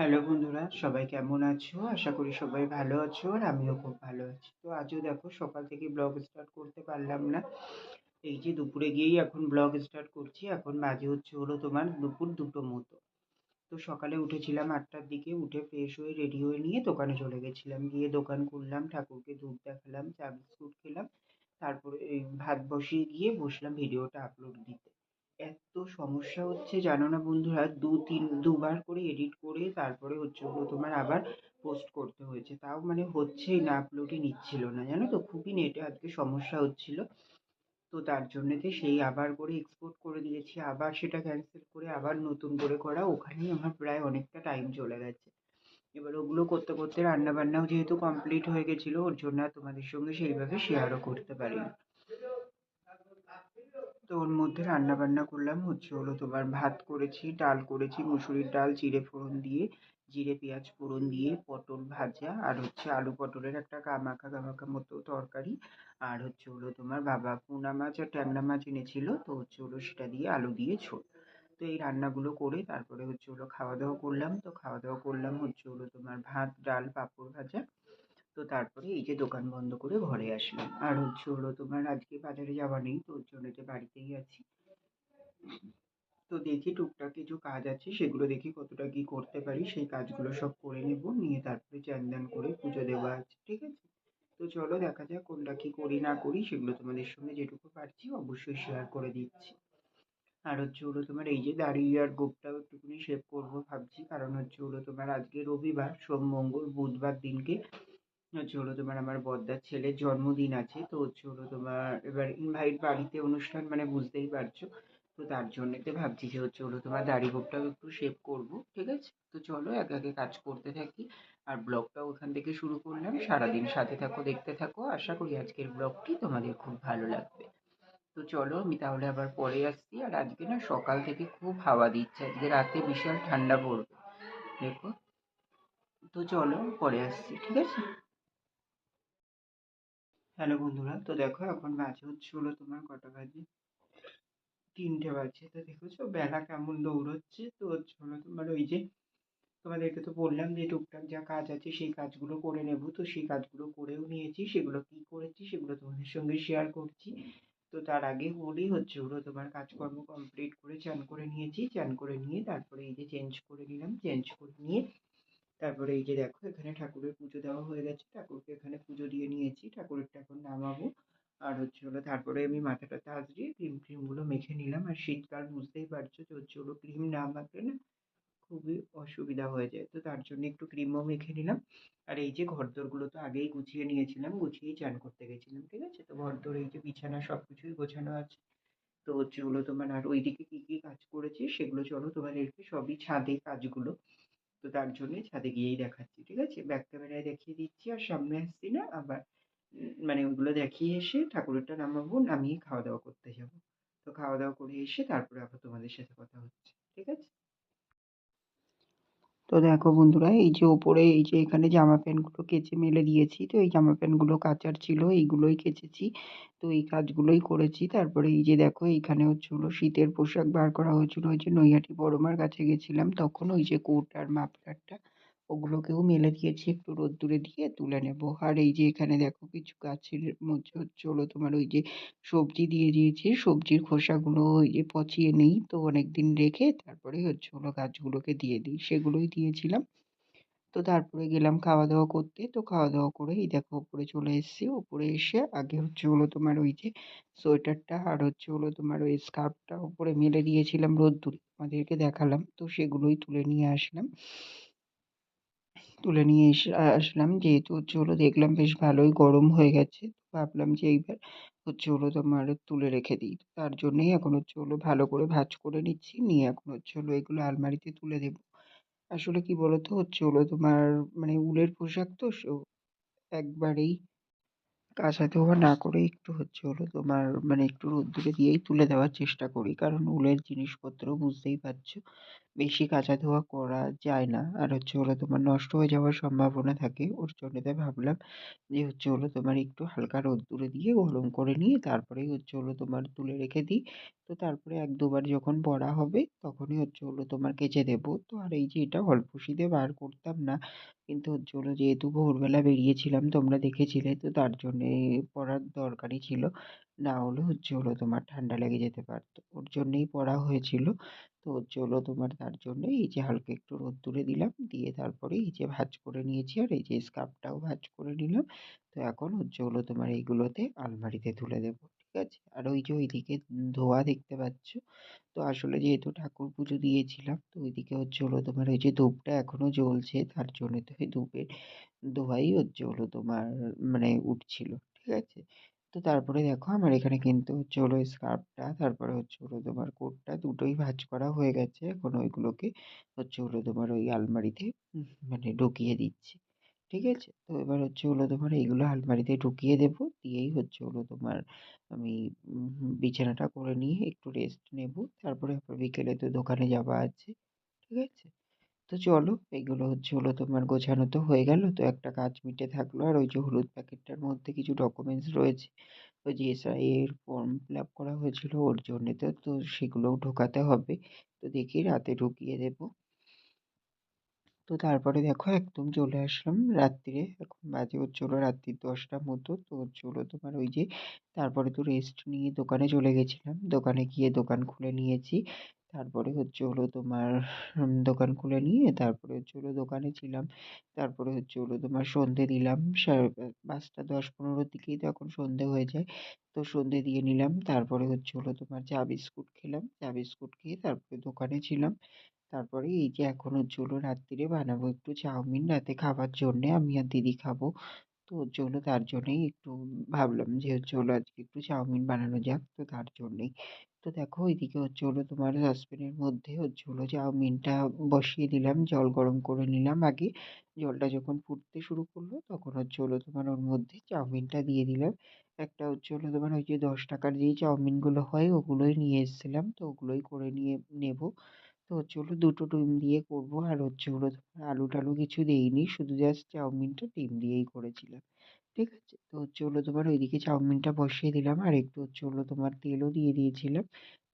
Hello বন্ধুরা, সবাই কেমন আছো? আশা করি সবাই ভালো আছো আর আমিও খুব ভালো আছি। তো আজও দেখো সকাল থেকে ব্লগ স্টার্ট করতে পারলাম না। এই যে দুপুরে গিয়েই এখন ব্লগ স্টার্ট করছি, এখন বাজে হচ্ছে হলো তোমার দুপুর দুটো মতো। তো সকালে উঠেছিলাম আটটার দিকে, উঠে ফ্রেশ হয়ে রেডি হয়ে নিয়ে দোকানে চলে গেছিলাম। গিয়ে দোকান খুললাম ঠাকুরকে ধূপ দেখালাম, চা বিস্কুট খেলাম, তারপরে ভাত বসিয়ে গিয়ে বসলাম ভিডিওটা আপলোড দিতে। এত সমস্যা হচ্ছে, জানো না বন্ধুরা? দু, তিন, দুবার করে এডিট করে তারপরে হচ্ছে হলো তোমার আবার পোস্ট করতে হয়েছে। তাও মানে হচ্ছেই না আপলোডই নিচ্ছিল না, জানো তো? খুবই নেটে আজকে সমস্যা হচ্ছিল। তো তার জন্যেতে সেই আবার করে এক্সপোর্ট করে দিয়েছি, আবার সেটা ক্যান্সেল করে আবার নতুন করে করা। ওখানেই আমার প্রায় অনেকটা টাইম চলে গেছে। এবার ওগুলো করতে করতে রান্নাবান্নাও যেহেতু কমপ্লিট হয়ে গেছিল, ওর জন্য আর তোমাদের সঙ্গে সেইভাবে শেয়ারও করতে পারিনি। তো ওর মধ্যে রান্না বান্না করলাম হচ্ছে হলো তোমার ভাত করেছি, ডাল করেছি, মুসুরির ডাল, জিরে ফোড়ন দিয়ে, জিরে পেঁয়াজ ফোড়ন দিয়ে, পটল ভাজা আর হচ্ছে আলু পটলের একটা গামাখা গামাখা মতো তরকারি আর হচ্ছে হলো তোমার বাবা পোনা মাছ আর ট্যাংরা মাছ এনেছিল তো হচ্ছে হলো সেটা দিয়ে আলু দিয়ে ঝোল। তো এই রান্নাগুলো করে তারপরে হচ্ছে হলো খাওয়া দাওয়া করলাম, তো খাওয়া দাওয়া করলাম হচ্ছে হলো তোমার ভাত, ডাল, পাঁপড় ভাজা তো তারপরে এই যে দোকান বন্ধ করে ঘরে আসলাম। আর হচ্ছে হলো তোমার আজকে বাজারে যাওয়া নেই, তো ওর জন্য যে বাড়িতেই আছি। তো দেখি টুকটাক কিছু কাজ আছে, সেগুলো দেখি কতটা কি করতে পারি, সেই কাজগুলো সব করে নেব, নিয়ে তারপরে চান করে পুজো দেওয়া আছে, ঠিক আছে? তো চলো দেখা যাক কোনটা কি করি না করি, সেগুলো তোমাদের সঙ্গে যেটুকু পারছি অবশ্যই শেয়ার করে দিচ্ছি। আর হচ্ছে হলো তোমার এই যে দাড়ি আর গোঁফটাও একটুখানি শেভ করব ভাবছি, কারণ হচ্ছে হলো তোমার আজকে রবিবার, সোম, মঙ্গল, বুধবার দিনকে হচ্ছে হলো তোমার আমার বড়দার ছেলের জন্মদিন আছে। তো হচ্ছে হলো তোমার এবার ইনভাইট বাড়িতে অনুষ্ঠান মানে বুঝতেই পারছ। তো তার জন্য জন্যেতে ভাবছি যে হচ্ছে হলো তোমার দাড়ি গোঁফটাও একটু শেভ করব, ঠিক আছে? তো চলো একে একে কাজ করতে থাকি। আর ব্লগটাও ওখান থেকে শুরু করলাম। সারাদিন সাথে থাকো, দেখতে থাকো। আশা করি আজকের ব্লগটি তোমাদের খুব ভালো লাগবে। তো চলো আমি তাহলে আবার পরে আসছি। আর আজকে না সকাল থেকে খুব হাওয়া দিচ্ছে। আজকে রাতে বিশাল ঠান্ডা পড়বে। দেখো। তো চলো পরে আসছি, ঠিক আছে? হ্যালো বন্ধুরা, তো দেখো এখন বাজে হচ্ছে হলো তোমার কটা বাজে? তিনটে বাজে, তো দেখেছ বেলা কেমন দৌড়চ্ছে? তো হচ্ছে হলো তোমার ওই যে তোমাদেরকে তো বললাম যে টুকটাক যা কাজ আছে সেই কাজগুলো করে নেব, তো সেই কাজগুলো করেও নিয়েছি, সেগুলো কী করেছি সেগুলো তোমাদের সঙ্গে শেয়ার করছি। তো তার আগে বলি হচ্ছে হলো তোমার কাজকর্ম কমপ্লিট করে চান করে নিয়েছি, চান করে নিয়ে তারপরে এই যে চেঞ্জ করে নিলাম চেঞ্জ করে নিয়ে তারপরে এই যে দেখো এখানে ঠাকুরের পুজো দেওয়া হয়ে গেছে। ঠাকুরকে এখানে পুজো দিয়ে নিয়েছি। ঠাকুরেরটা এখন নামাবো। আর হচ্ছে হলো তারপরে আমি মাথাটা আঁচড়িয়ে ক্রিম ট্রিমগুলো মেখে নিলাম। আর শীতকাল বুঝতেই পারছ যে হচ্ছে হলো ক্রিম না মাখলে না খুবই অসুবিধা হয়ে যায়। তো তার জন্য একটু ক্রিমও মেখে নিলাম। আর এই যে ঘরদোরগুলো তো আগেই গুছিয়ে নিয়েছিলাম, গুছিয়েই চান করতে গেছিলাম, ঠিক আছে? তো ঘরদোর এই যে বিছানা সব কিছুই গোছানো আছে। তো হচ্ছে হলো তোমার আর ওইদিকে কী কী কাজ করেছি সেগুলো চলো তোমাদেরকে সবই ছাদে কাজগুলো তো তার জন্যই ছাদে গিয়েই দেখাচ্ছি, ঠিক আছে? ব্যাক ক্যামেরায় দেখিয়ে দিচ্ছি আর সামনে আসছি না, আবার মানে ওগুলো দেখিয়ে এসে ঠাকুরেরটা নামাবো, নামিয়ে খাওয়া দাওয়া করতে যাব। তো খাওয়া দাওয়া করে এসে তারপরে আবার তোমাদের সাথে কথা হচ্ছে, ঠিক আছে? তো দেখো বন্ধুরা, এই যে ওপরে এই যে এখানে জামা প্যান্টগুলো কেচে মেলে দিয়েছি, তো এই জামা প্যান্টগুলো কাচার ছিল, এইগুলোই কেচেছি। তো এই কাজগুলোই করেছি। তারপরে এই যে দেখো, এইখানে হচ্ছিল শীতের পোশাক বার করা হয়েছিল, ওই যে নৈহাটি বড়মার কাছে গেছিলাম, তখন ওই যে কোট আর মাফলারটা ওগুলোকেও মেলে দিয়েছি একটু রোদ্দুরে দিয়ে তুলে নেব। আর এই যে এখানে দেখো কিছু গাছের মধ্যে হচ্ছে হলো তোমার ওই যে সবজি দিয়ে দিয়েছি, সবজির খোসাগুলো ওই যে পচিয়ে নিই তো অনেক দিন রেখে তারপরে হচ্ছে হলো গাছগুলোকে দিয়ে দিই, সেগুলোই দিয়েছিলাম। তো তারপরে গেলাম খাওয়া দাওয়া করতে, তো খাওয়া দাওয়া করে এই দেখো ওপরে চলে এসেছি, ওপরে এসে আগে হচ্ছে হলো তোমার ওই যে সোয়েটারটা আর হচ্ছে হলো তোমার ওই স্কার্ফটা ওপরে মেলে দিয়েছিলাম রোদ্দুরে, তোমাদেরকে দেখালাম, তো সেগুলোই তুলে নিয়ে আসলাম। তুলে নিয়ে এসে আসলাম। যেহেতু হচ্ছে হলো দেখলাম বেশ ভালোই গরম হয়ে গেছে ভাবলাম যে এইবার হচ্ছে হলো তোমার তুলে রেখে দিই। তার জন্যেই এখন হচ্ছে হলো ভালো করে ভাঁজ করে নিচ্ছি, নিয়ে এখন হচ্ছে হলো এগুলো আলমারিতে তুলে দেবো। আসলে কি বলতো? হচ্ছে হলো তোমার মানে উলের পোশাক তো একবারেই কাঁচা ধোয়া না করে একটু হচ্ছে হলো তোমার মানে একটু রোদ্দুরে দিয়েই তুলে দেওয়ার চেষ্টা করি। কারণ উলের জিনিসপত্র বুঝতেই পারছ। বেশি কাচা ধোয়া করা যায় না। আর হচ্ছে হলো তোমার নষ্ট হয়ে যাওয়ার সম্ভাবনা থাকে। ওর জন্য তাই ভাবলাম যে হচ্ছে হলো তোমার একটু হালকা রোদ্দুরে দিয়ে গরম করে নিয়ে তারপরেই হচ্ছে হলো তোমার তুলে রেখে দিই। তো তারপরে এক দুবার যখন পরা হবে তখনই হচ্ছে হলো তোমার কেচে দেবো। তো আর এই যে এটা অল্প শীতে বার করতাম না। কিন্তু হচ্ছে হলো যেহেতু ভোরবেলা বেরিয়েছিলাম, তোমরা দেখেছিলে, তো তার জন্যে পরার দরকারই ছিল। না হলে হচ্ছে হলো তোমার ঠান্ডা লেগে যেতে পারতো। ওর জন্যেই পরা হয়েছিল। তো হচ্ছে হলো তোমার তার জন্যে এই যে হালকা একটু রোদ্দুরে দিলাম। দিয়ে তারপরে এই যে ভাঁজ করে নিয়েছি আর এই যে স্কার্ফটাও ভাঁজ করে নিলাম। তো এখন হচ্ছে হলো তোমার এইগুলোতে আলমারিতে তুলে দেবো, ঠিক আছে? আর ওই যে ওইদিকে ধোয়া দেখতে পাচ্ছ। তো আসলে যেহেতু ঠাকুর পুজো দিয়েছিলাম, তো ওইদিকে হচ্ছে হলো তোমার ওই যে ধূপটা এখনও জ্বলছে, তার জন্য তো ওই ধূপের ধোঁয়াই হচ্ছে হলো তোমার মানে উঠছিল, ঠিক আছে? তো তারপরে দেখো আমার এখানে কিন্তু হচ্ছে হলো স্কার্ফটা তারপরে হচ্ছে হলো তোমার কোটটা দুটোই ভাঁজ করা হয়ে গেছে। এখন ওইগুলোকে হচ্ছে হলো তোমার ওই আলমারিতে মানে ঢুকিয়ে দিচ্ছি। ঠিক আছে? তো এবার হচ্ছে হলো তোমার এইগুলো আলমারিতে ঢুকিয়ে দেবো। দিয়েই হচ্ছে হলো তোমার আমি বিছানাটা করে নিয়ে একটু রেস্ট নেব। তারপরে আবার বিকেলে তো দোকানে যাওয়া আছে। ঠিক আছে? তো চলো, এগুলো হচ্ছে হলো তোমার গোছানো তো হয়ে গেল। তো একটা কাজ মিটে থাকল আর ওই যে হলুদ প্যাকেটটার মধ্যে কিছু ডকুমেন্টস রয়েছে। ওই যে এসআই এর ফর্ম ফিল আপ করা হয়েছিল ওর জন্যে তো তো সেগুলোও ঢোকাতে হবে। তো দেখি রাতে ঢুকিয়ে দেবো। তো তারপরে দেখো একদম চলে আসলাম রাত্রিরে। এখন বাজে হচ্ছে হলো রাত্রির দশটার মতো। তো হচ্ছে হলো তোমার ওই যে, তারপরে তো রেস্ট নিয়ে দোকানে চলে গেছিলাম। দোকানে গিয়ে দোকান খুলে নিয়েছি। তারপরে হচ্ছে হলো তোমার দোকান খুলে নিয়ে তারপরে হচ্ছে হলো দোকানে ছিলাম। তারপরে হচ্ছে হলো তোমার সন্ধে দিলাম। পাঁচটা দশ পনেরোর দিকেই তো এখন সন্ধে হয়ে যায়, তো সন্ধে দিয়ে নিলাম। তারপরে হচ্ছে হলো তোমার চা বিস্কুট খেলাম। চা বিস্কুট খেয়ে তারপরে দোকানে ছিলাম। তারপরে এই যে এখন হচ্ছে হলো রাত্রিরে বানাবো একটু চাউমিন। রাতে খাবার জন্যে আমি আর দিদি খাব। তো ওর জন্য তার জন্যেই একটু ভাবলাম যে হচ্ছে হলো আজকে একটু চাউমিন বানানো যাক, তো তার জন্যেই। তো দেখো ওইদিকে হচ্ছে হলো তোমার সসপ্যানের মধ্যে হচ্ছে হলো চাউমিনটা বসিয়ে দিলাম, জল গরম করে নিলাম আগে। জলটা যখন ফুটতে শুরু করল তখন হচ্ছে হলো তোমার ওর মধ্যে চাউমিনটা দিয়ে দিলাম। একটা হচ্ছে হলো তোমার ওই যে দশ টাকার যেই চাউমিনগুলো হয় ওগুলোই নিয়ে এসেছিলাম, তো ওগুলোই করে নিয়ে নেব। তো হলো দুটো ডিম দিয়ে করব। আর হচ্ছে হলো আলু টালু কিছু দিইনি, শুধু জাস্ট চাউমিনটা ডিম দিয়েই করেছিলাম। ঠিক আছে? তো হচ্ছে হলো তোমার ওইদিকে চাউমিনটা বসিয়ে দিলাম। আর একটু হচ্ছে হলো তোমার তেলও দিয়ে দিয়েছিলাম।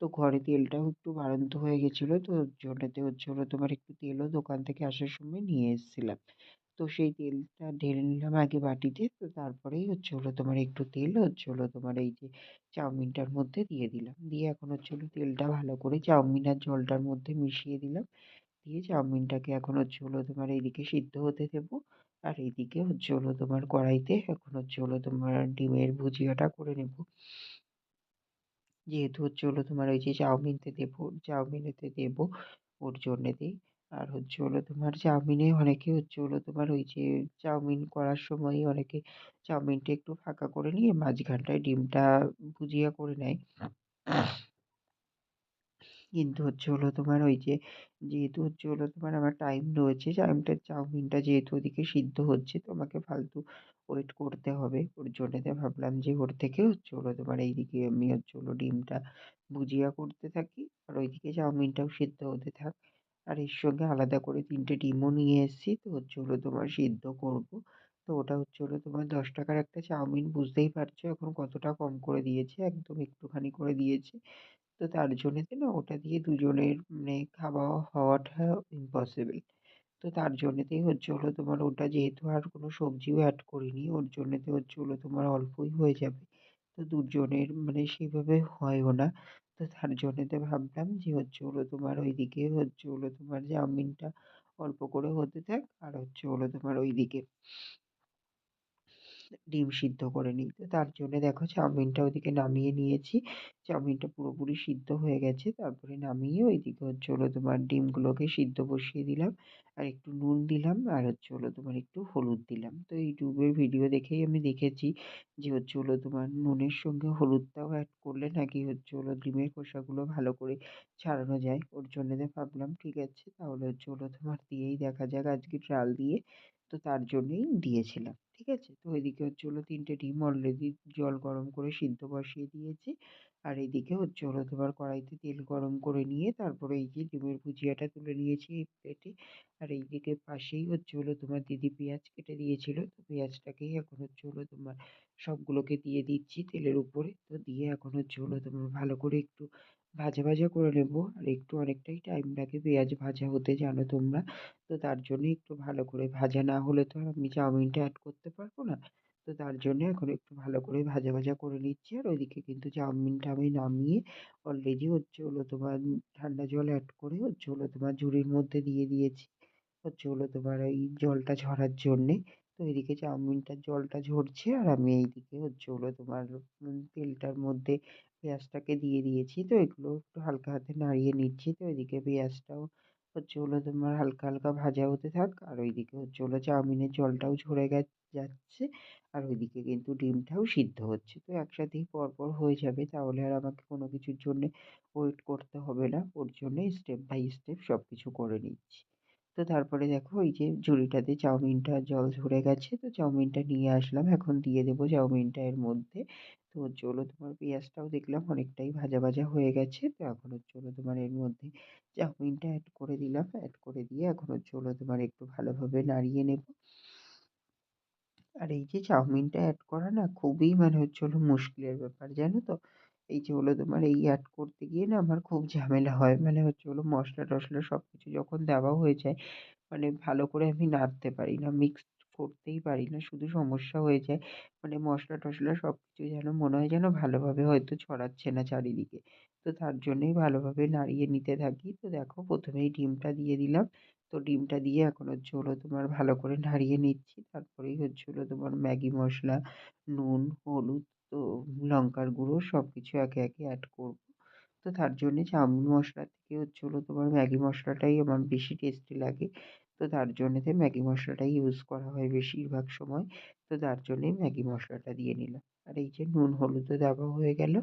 তো ঘরে তেলটাও একটু বাড়ন্ত হয়ে গেছিল। তো জন্যতে হচ্ছে হলো তোমার একটু তেলও দোকান থেকে আসার সময় নিয়ে এসেছিলাম। তো সেই তেলটা ঢেলে নিলাম আগে বাটিতে। তো তারপরেই হচ্ছে হলো তোমার একটু তেল, হচ্ছে হলো তোমার এই যে চাউমিনটার মধ্যে দিয়ে দিলাম। দিয়ে এখন হচ্ছে হলো তেলটা ভালো করে চাউমিন আর জলটার মধ্যে মিশিয়ে দিলাম। দিয়ে চাউমিনটাকে এখন হচ্ছে হলো তোমার এইদিকে সিদ্ধ হতে দেবো। আর এইদিকে হচ্ছে হলো তোমার কড়াইতে এখন হচ্ছে হলো তোমার ডিমের ভুজিয়াটা করে নেব। যেহেতু হচ্ছে হলো তোমার ওই যে চাউমিনতে দেবো, চাউমিনেতে দেবো ওর জন্যে জন্যেতেই। আর হচ্ছে হলো তোমার চাউমিনে অনেকে হচ্ছে হলো তোমার ওই যে চাউমিন করার সময় অনেকে চাউমিনটা একটু ফাঁকা করে নিয়ে মাঝখানটায় ডিমটা ভুজিয়া করে নেয়। কিন্তু হচ্ছে হলো তোমার ওই যে যেহেতু হচ্ছে হলো তোমার আমার টাইম রয়েছে টাইমটা চাউমিনটা যেহেতু ওদিকে সিদ্ধ হচ্ছে, তো আমাকে ফালতু ওয়েট করতে হবে। ওর জন্যে ভাবলাম যে ওর থেকে হচ্ছে হলো তোমার এইদিকে আমি হচ্ছে হলো ডিমটা ভুজিয়া করতে থাকি, আর ওইদিকে চাউমিনটাও সিদ্ধ হতে থাক। আর এর সঙ্গে আলাদা করে তিনটে ডিমও নিয়ে এসেছি। তো হচ্ছে হলো তোমার সিদ্ধ করব। তো ওটা হচ্ছে হলো তোমার দশ টাকার একটা চাউমিন, বুঝতেই পারছ এখন কতটা কম করে দিয়েছে, একদম একটুখানি করে দিয়েছে। তো তার জন্যেতে না, ওটা দিয়ে দুজনের মানে খাওয়া হওয়াটা ইম্পসিবল তো তার জন্যেতেই হচ্ছে হলো তোমার ওটা যেহেতু আর কোনো সবজিও অ্যাড করিনি, ওর জন্যেতে হচ্ছে হলো তোমার অল্পই হয়ে যাবে। তো দুজনের মানে সেভাবে হয়ও না। তো তার জন্যেতে ভাবলাম যে, হচ্ছে হলো তোমার ওই দিকে হচ্ছে হলো তোমার চাউমিনটা অল্প করে হতে থাক, আর হচ্ছে হলো তোমার ওইদিকে। ডিম সিদ্ধ করে নিই। তো তার জন্যে দেখো চাউমিনটা ওইদিকে নামিয়ে নিয়েছি। চাউমিনটা পুরোপুরি সিদ্ধ হয়ে গেছে। তারপরে নামিয়ে ওইদিকে হচ্ছে হলো তোমার ডিমগুলোকে সিদ্ধ বসিয়ে দিলাম। আর একটু নুন দিলাম আর হচ্ছে হলো তোমার একটু হলুদ দিলাম। তো ইউটিউবের ভিডিও দেখেই আমি দেখেছি যে হচ্ছে হলো তোমার নুনের সঙ্গে হলুদটাও অ্যাড করলে নাকি হচ্ছে হলো ডিমের খোসাগুলো ভালো করে ছাড়ানো যায়। ওর জন্যে ভাবলাম, ঠিক আছে, তাহলে হচ্ছে হলো তোমার দিয়েই দেখা যাক আজকে ট্রায়াল দিয়ে। তো তার জন্যই দিয়েছিলাম, ঠিক আছে? তো ওইদিকে হচ্ছে হলো তিনটে ডিম অলরেডি জল গরম করে সিদ্ধ বসিয়ে দিয়েছি। আর এদিকে হচ্ছে হলো তোমার কড়াইতে তেল গরম করে নিয়ে তারপরে এই যে ডিমের ভুজিয়াটা তুলে নিয়েছি এই প্লেটে। আর এইদিকে পাশেই হচ্ছে হলো তোমার দিদি পেঁয়াজ কেটে দিয়েছিল। তো পেঁয়াজটাকেই এখন হচ্ছে হলো তোমার সবগুলোকে দিয়ে দিচ্ছি তেলের উপরে। তো দিয়ে এখন হচ্ছে হলো তোমার ভালো করে একটু ভাজা ভাজা করে নেব। আর একটু অনেকটাই টাইম লাগে পেঁয়াজ ভাজা হতে, জানো তোমরা? তো তার জন্য একটু ভালো করে ভাজা না হলে তো আর আমি চাউমিনটা অ্যাড করতে পারব না। তো তার জন্য এখন একটু ভালো করে ভাজা ভাজা করে নিচ্ছি। আর ওইদিকে কিন্তু চাউমিনটা আমি নামিয়ে অলরেডি হচ্ছে হলো তোমার ঠান্ডা জল অ্যাড করে হচ্ছে হলো তোমার ঝুড়ির মধ্যে দিয়ে দিয়েছি। হচ্ছে হলো তোমার ওই জলটা ঝরার জন্যে। তো এদিকে চাউমিনটার জলটা ঝরছে আর আমি এইদিকে হচ্ছে হলো তোমার তেলটার মধ্যে পেঁয়াজটাকে দিয়ে দিয়েছি। তো এগুলো একটু হালকা হাতে নাড়িয়ে নিচ্ছি। তো এদিকে পেঁয়াজটাও হচ্ছে হলো তোমার হালকা হালকা ভাজা হতে থাক। আর ওইদিকে হচ্ছে হলো চাউমিনের জলটাও ঝরে যাচ্ছে। আর ওইদিকে কিন্তু ডিমটাও সিদ্ধ হচ্ছে। তো একসাথেই পরপর হয়ে যাবে। তাহলে আর আমাকে কোনো কিছুর জন্যে ওয়েট করতে হবে না। ওর জন্যে স্টেপ বাই স্টেপ সব কিছু করে নিচ্ছি। তো তারপরে দেখো এই যে ঝুড়িটাতে চাউমিনটা জল ঝরে গেছে। তো চাউমিনটা নিয়ে আসলাম। এখন দিয়ে দেবো চাউমিনটা এর মধ্যে। তো হলো তোমার পেঁয়াজটাও দেখলাম অনেকটাই ভাজা ভাজা হয়ে গেছে। তো এখন হলো তোমার এর মধ্যে চাউমিনটা অ্যাড করে দিলাম। অ্যাড করে দিয়ে এখন হলো তোমার একটু ভালোভাবে নাড়িয়ে নেব। আর এই যে চাউমিনটা অ্যাড করা না খুবই মানে হচ্ছে হলো মুশকিলের ব্যাপার, জানো তো? এই যে হলো তোমার এই অ্যাড করতে গিয়ে না আমার খুব ঝামেলা হয়। মানে হচ্ছে হলো মশলা টশলা সব কিছু যখন দেওয়া হয়ে যায় মানে ভালো করে আমি নাড়তে পারি না মিক্স করতেই পারি না, শুধু সমস্যা হয়ে যায়। মানে মশলা টশলা সব কিছু যেন মনে হয় যেন ভালোভাবে হয়তো ছড়াচ্ছে না চারিদিকে। তো তার জন্যই ভালোভাবে নাড়িয়ে নিতে থাকি। তো দেখো প্রথমেই ডিমটা দিয়ে দিলাম। তো ডিমটা দিয়ে এখন হচ্ছে হলো তোমার ভালো করে নাড়িয়ে নিচ্ছি। তারপরেই হচ্ছে হলো তোমার ম্যাগি মশলা, নুন, হলুদ, তো লঙ্কার গুঁড়ো সব কিছু একে একে অ্যাড করব। তো তার জন্যে চাউমিন মশলা থেকে হচ্ছে হলো তোমার ম্যাগি মশলাটাই আমার বেশি টেস্টি লাগে। তো তার জন্যেতে ম্যাগি মশলাটাই ইউজ করা হয় বেশিরভাগ সময়। তো তার জন্যেই ম্যাগি মশলাটা দিয়ে নিলাম। আর এই যে নুন, হলুদও দেওয়া হয়ে গেল।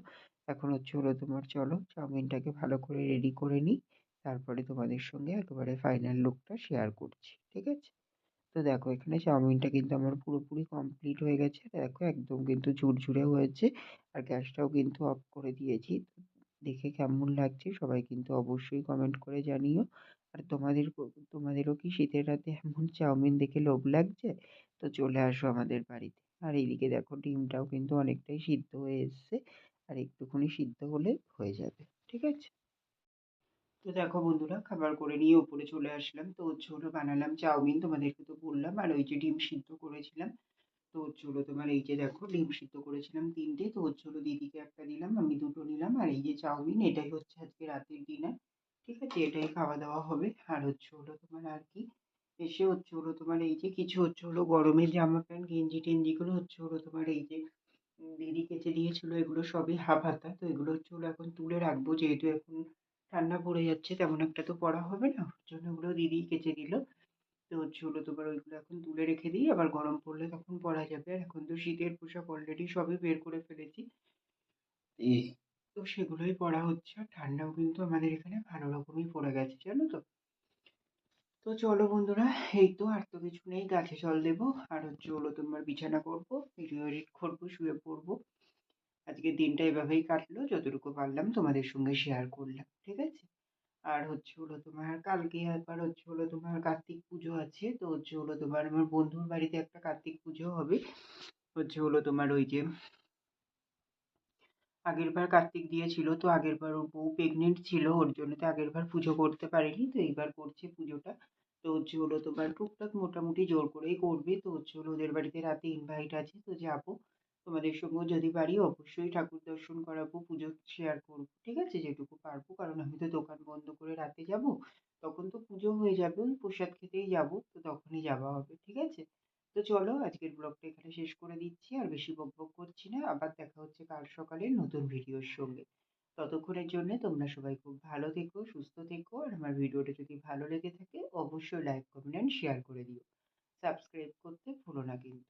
এখন হচ্ছে হলো তোমার চলো চাউমিনটাকে ভালো করে রেডি করে নিই। তারপরে তোমাদের সঙ্গে একেবারে ফাইনাল লুকটা শেয়ার করছি, ঠিক আছে? তো দেখো, এখানে চাউমিনটা কিন্তু আমার পুরোপুরি কমপ্লিট হয়ে গেছে। দেখো, একদম কিন্তু ঝুরঝুরে হয়েছে আর গ্যাসটাও কিন্তু অফ করে দিয়েছি। দেখে কেমন লাগছে সবাই কিন্তু অবশ্যই কমেন্ট করে জানিও। আর তোমাদের তোমাদেরও কি শীতের রাতে এমন চাউমিন দেখে লোভ লাগছে? তো চলে আসো আমাদের বাড়িতে। আর এইদিকে দেখো, ডিমটাও কিন্তু অনেকটাই সিদ্ধ হয়ে এসছে। আর একটুখানি সিদ্ধ হলে হয়ে যাবে, ঠিক আছে? তো দেখো বন্ধুরা, খাবার করে নিয়ে উপরে চলে আসলাম। তো হলো বানালাম চাউমিন, তোমাদেরকে তো বললাম। আর ওই যে ডিম সিদ্ধ করেছিলাম। তো হলো তোমার এই যে দেখো, ডিম সিদ্ধ করেছিলাম তিনটে। তো হলো দিদিকে একটা দিলাম, আমি দুটো নিলাম। আর এই যে চাউমিন, এটাই হচ্ছে আজকে রাতের ডিনার ঠিক আছে? এটাই খাওয়া দাওয়া হবে। আর হচ্ছে হলো তোমার আর কি? এসে হচ্ছে হলো তোমার এই যে কিছু হচ্ছে হলো গরমের জামা প্যান্ট, গেঞ্জি টেঞ্জিগুলো হচ্ছে হলো তোমার এই যে দিদি কেচে দিয়েছিল, এগুলো সবই হাফ হাতা। তো এগুলো হচ্ছে হলো এখন তুলে রাখব, যেহেতু এখন ঠান্ডা পড়ে যাচ্ছে তেমন একটা তো পরা হবে না। ওর জন্য ওগুলো দিদিই কেচে দিল। তো হলো তোমার ওইগুলো এখন তুলে রেখে দিই। আবার গরম পড়লে তখন পরা যাবে। আর এখন তো শীতের পোশাক অলরেডি সবই বের করে ফেলেছি। তো সেগুলোই পরা হচ্ছে। আর ঠান্ডাও কিন্তু আমাদের এখানে ভালো রকমই পড়ে গেছে জানো তো? তো চলো বন্ধুরা এই তো আর তো কিছু নেই। গাছে জল দেবো। আর হচ্ছে হলো তোমার বিছানা করব। ভিডিও এডিট করব শুয়ে পড়ব। আজকের দিনটা এভাবেই কাটলো, যতটুকু পারলাম তোমাদের সঙ্গে শেয়ার করলাম, ঠিক আছে? আর হচ্ছে হলো তোমার কালকে একবার হচ্ছে হলো তোমার কার্তিক পুজো আছে, তো হচ্ছে হলো তোমার আমার বন্ধুর বাড়িতে একটা কার্তিক পুজো হবে। হচ্ছে হলো তোমার ওই যে আগের বার কার্তিক দিয়েছিল, তো আগের বার ওর বউ প্রেগনেন্ট ছিল, ওর জন্য তো আগের বার পুজো করতে পারেনি, তো এইবার করছে পুজোটা। তো হচ্ছে হলো তোমার টুকটাক মোটামুটি জোর করেই করবে, তো হচ্ছে হলো ওদের বাড়িতে রাতে ইনভাইট আছে, তো যাব। তোমাদের সঙ্গেও যদি পারি, অবশ্যই ঠাকুর দর্শন করাবো, পুজো শেয়ার করব, ঠিক আছে? যেটুকু পারব, কারণ আমি তো দোকান বন্ধ করে রাতে যাব। তখন তো পুজো হয়ে যাবে, ওই প্রসাদ খেতেই যাব, তো তখনই যাওয়া হবে, ঠিক আছে? তো চলো, আজকের ব্লগটা এখানে শেষ করে দিচ্ছি, আর বেশি বক বক করছি না, আবার দেখা হচ্ছে কাল সকালে নতুন ভিডিওর সঙ্গে। ততক্ষণের জন্য তোমরা সবাই খুব ভালো থেকো, সুস্থ থেকো, আর আমার ভিডিওটা যদি ভালো লেগে থাকে, অবশ্যই লাইক কমেন্ট শেয়ার করে দিও। সাবস্ক্রাইব করতে ভুলো না কিন্তু।